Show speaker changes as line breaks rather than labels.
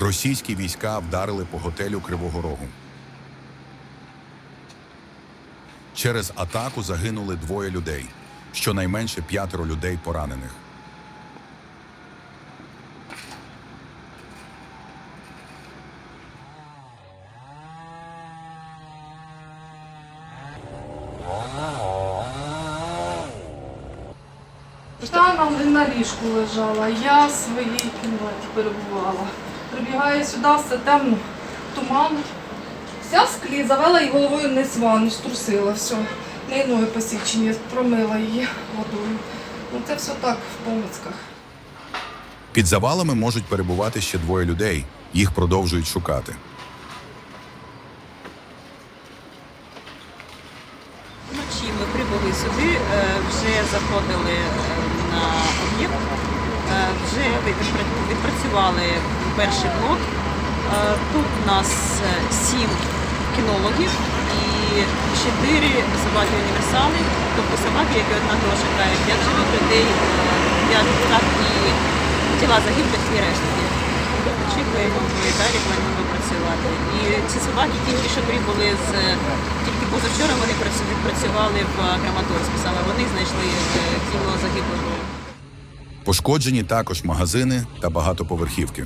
Російські війська вдарили по готелю Кривого Рогу. Через атаку загинули двоє людей, щонайменше п'ятеро людей поранених.
Та на, ліжку лежала, я в своїй кімнаті перебувала. Прибігаю сюди, все темно, туман. Вся в склі, завела і головою вниз в ванну, струсила все. Не ноги посічені, промила її водою. Ну це все так в помицьках.
Під завалами можуть перебувати ще двоє людей. Їх продовжують шукати.
Вночі ми прибули сюди, е, вже заходили е, на об'єкт, е, вже відпрацювали перший блок. Е, Тут у нас е, сім кінологів і чотири собаки універсали, тобто собаки, які однаково шукають як живих людей, е, так і тіла загиблих і рештки. Очікуємо, ми далі плануємо працювати. І ці собаки тільки що прибули з тільки позавчора вони працю- відпрацювали в Краматорську. Саме вони знайшли тіло загиблого.
Пошкоджені також магазини та багатоповерхівки.